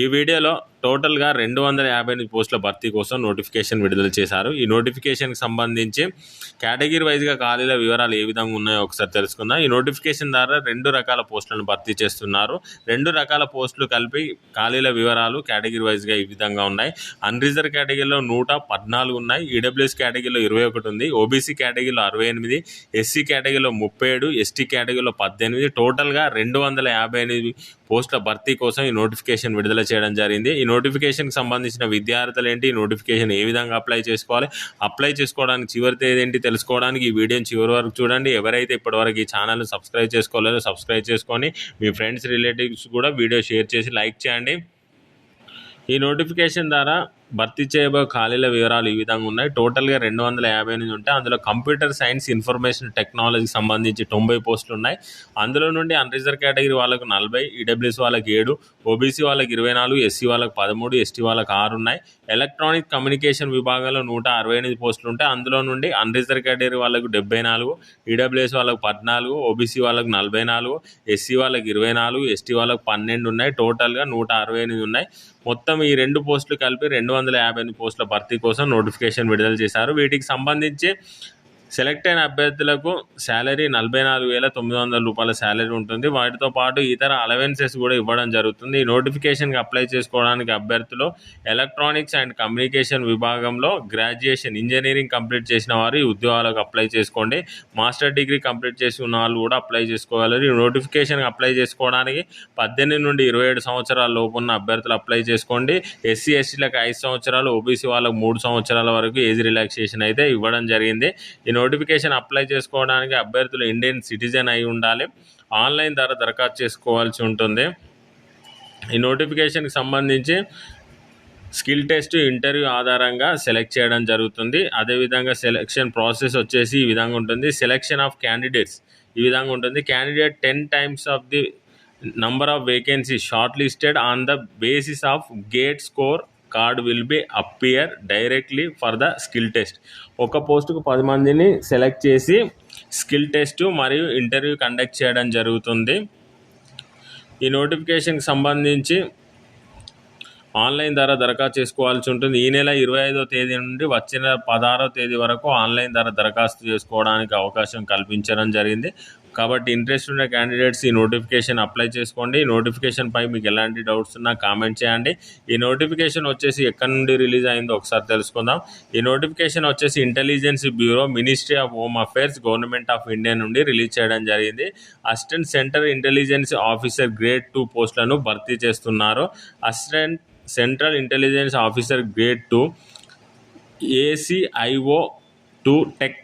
ఈ వీడియోలో టోటల్గా రెండు వందల యాభై ఎనిమిది పోస్టుల భర్తీ కోసం నోటిఫికేషన్ విడుదల చేశారు. ఈ నోటిఫికేషన్కి సంబంధించి కేటగిరీ వైజ్గా ఖాళీల వివరాలు ఏ విధంగా ఉన్నాయో ఒకసారి తెలుసుకుందాం. ఈ నోటిఫికేషన్ ద్వారా రెండు రకాల పోస్టులను భర్తీ చేస్తున్నారు. రెండు రకాల పోస్టులు కలిపి ఖాళీల వివరాలు కేటగిరీ వైజ్గా ఈ విధంగా ఉన్నాయి. అన్రిజర్వ్ కేటగిరీలో నూట పద్నాలుగు ఉన్నాయి. ఈడబ్ల్యూఎస్ కేటగిరీలో ఇరవై ఒకటి ఉంది. ఓబీసీ కేటగిరీలో అరవై ఎనిమిది ఎస్సీ కేటగిరీలో ముప్పై ఏడు ఎస్టీ కేటగిరీలో పద్దెనిమిది. టోటల్గా రెండు వందల యాభై ఎనిమిది పోస్టుల భర్తీ కోసం ఈ నోటిఫికేషన్ విడుదల చేయడం జరిగింది. ఈ నోటిఫికేషన్కి సంబంధించిన విద్యార్థులు ఏంటి? ఈ నోటిఫికేషన్ ఏ విధంగా అప్లై చేసుకోవాలి? అప్లై చేసుకోవడానికి చివరి తేదీ ఏంటి తెలుసుకోవడానికి? ఈ వీడియోని చివరి వరకు చూడండి. ఎవరైతే ఇప్పటివరకు ఈ ఛానల్ని సబ్స్క్రైబ్ చేసుకోలేదో సబ్స్క్రైబ్ చేసుకొని మీ ఫ్రెండ్స్ రిలేటివ్స్ కూడా వీడియో షేర్ చేసి లైక్ చేయండి. ఈ నోటిఫికేషన్ ద్వారా భర్తీ చేయబోయే ఖాళీల వివరాలు ఈ విధంగా ఉన్నాయి. టోటల్గా రెండు వందల యాభై ఎనిమిది ఉంటాయి అందులో కంప్యూటర్ సైన్స్ ఇన్ఫర్మేషన్ టెక్నాలజీకి సంబంధించి తొంభై పోస్టులు ఉన్నాయి. అందులో నుండి అన్రిజర్వ్ కేటగిరీ వాళ్ళకు నలభై ఈడబ్ల్యూఎస్ వాళ్ళకి ఏడు ఓబీసీ వాళ్ళకి ఇరవై నాలుగు ఎస్సీ వాళ్ళకి పదమూడు ఎస్టీ వాళ్ళకి ఆరు ఉన్నాయి. ఎలక్ట్రానిక్ కమ్యూనికేషన్ విభాగంలో నూట అరవై ఎనిమిది పోస్టులు ఉంటాయి అందులో నుండి అన్రిజర్వ్ కేటగిరీ వాళ్ళకు డెబ్బై నాలుగు ఈడబ్ల్యూఎస్ వాళ్ళకు పద్నాలుగు ఓబీసీ వాళ్ళకు నలభై నాలుగు ఎస్సీ వాళ్ళకి ఇరవై నాలుగు ఎస్టీ వాళ్ళకి పన్నెండు ఉన్నాయి. టోటల్గా నూట అరవై ఎనిమిది ఉన్నాయి. మొత్తం ఈ రెండు పోస్టులు కలిపి రెండు వందల యాభై ఎనిమిది పోస్టుల భర్తీ కోసం నోటిఫికేషన్ విడుదల చేశారు. వీటికి సంబంధించి సెలెక్ట్ అయిన అభ్యర్థులకు శాలరీ నలభై నాలుగు వేల తొమ్మిది వందల రూపాయల శాలరీ ఉంటుంది. వాటితో పాటు ఇతర అలవెన్సెస్ కూడా ఇవ్వడం జరుగుతుంది. ఈ నోటిఫికేషన్కి అప్లై చేసుకోవడానికి అభ్యర్థులు ఎలక్ట్రానిక్స్ అండ్ కమ్యూనికేషన్ విభాగంలో గ్రాడ్యుయేషన్ ఇంజనీరింగ్ కంప్లీట్ చేసిన వారు ఈ ఉద్యోగాలకు అప్లై చేసుకోండి. మాస్టర్ డిగ్రీ కంప్లీట్ చేసి ఉన్న వాళ్ళు కూడా అప్లై చేసుకోగలరు. ఈ నోటిఫికేషన్కి అప్లై చేసుకోవడానికి పద్దెనిమిది నుండి ఇరవై ఏడు సంవత్సరాల లోపు ఉన్న అభ్యర్థులు అప్లై చేసుకోండి. ఎస్సీ ఎస్టీలకు ఐదు సంవత్సరాలు ఓబీసీ వాళ్ళకు మూడు సంవత్సరాల వరకు ఏజ్ రిలాక్సేషన్ అయితే ఇవ్వడం జరిగింది. ఈ నోటిఫికేషన్ అప్లై చేసుకోవడానికి అభ్యర్థులు ఇండియన్ సిటిజన్ అయి ఉండాలి. ఆన్లైన్ ద్వారా దరఖాస్తు చేసుకోవాల్సి ఉంటుంది. ఈ నోటిఫికేషన్కి సంబంధించి స్కిల్ టెస్ట్ ఇంటర్వ్యూ ఆధారంగా సెలెక్ట్ చేయడం జరుగుతుంది. అదేవిధంగా సెలెక్షన్ ప్రాసెస్ వచ్చేసి ఈ విధంగా ఉంటుంది. సెలెక్షన్ ఆఫ్ క్యాండిడేట్స్ ఈ విధంగా ఉంటుంది. Candidate ten times of the number of vacancy short listed on the basis of GATE score card will be appear directly for the skill test. ఒక పోస్టుకు పది మందిని సెలెక్ట్ చేసి స్కిల్ టెస్ట్ మరియు interview conduct చేయడం జరుగుతుంది. ఈ నోటిఫికేషన్కి సంబంధించి ఆన్లైన్ ద్వారా దరఖాస్తు చేసుకోవాల్సి ఉంటుంది. ఈ నెల ఇరవై ఐదో తేదీ నుండి వచ్చే నెల పదహారో తేదీ వరకు ఆన్లైన్ ద్వారా దరఖాస్తు చేసుకోవడానికి అవకాశం కల్పించడం జరిగింది. కాబట్టి ఇంట్రెస్ట్ ఉన్న క్యాండిడేట్స్ ఈ నోటిఫికేషన్ అప్లై చేసుకోండి. ఈ నోటిఫికేషన్ పై మీకు ఎలాంటి డౌట్స్ ఉన్నా కామెంట్ చేయండి. ఈ నోటిఫికేషన్ వచ్చేసి ఎక్కడి నుండి రిలీజ్ అయిందో ఒకసారి తెలుసుకుందాం. ఈ నోటిఫికేషన్ వచ్చేసి intelligence bureau ministry of home affairs government of India నుండి రిలీజ్ చేయడం జరిగింది. Assistant centre intelligence officer grade two పోస్టులను భర్తీ చేస్తున్నారు. Assistant central intelligence officer grade two ACIO two tech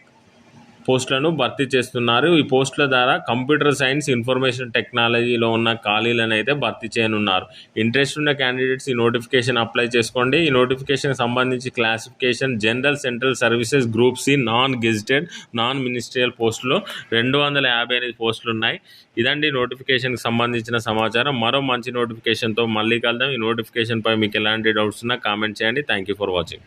పోస్టులను భర్తీ చేస్తున్నారు. ఈ పోస్టుల ద్వారా కంప్యూటర్ సైన్స్ ఇన్ఫర్మేషన్ టెక్నాలజీలో ఉన్న ఖాళీలను అయితే భర్తీ చేయనున్నారు. ఇంట్రెస్ట్ ఉన్న క్యాండిడేట్స్ ఈ నోటిఫికేషన్ అప్లై చేసుకోండి. ఈ నోటిఫికేషన్ సంబంధించి classification general central services group C non gazetted non ministerial పోస్టులు రెండు వందల యాభై ఎనిమిది పోస్టులు ఉన్నాయి ఇదండి నోటిఫికేషన్కి సంబంధించిన సమాచారం. మరో మంచి నోటిఫికేషన్తో మళ్ళీ కలుద్దాం. ఈ నోటిఫికేషన్పై మీకు ఎలాంటి డౌట్స్ ఉన్నా కామెంట్ చేయండి. Thank you for watching.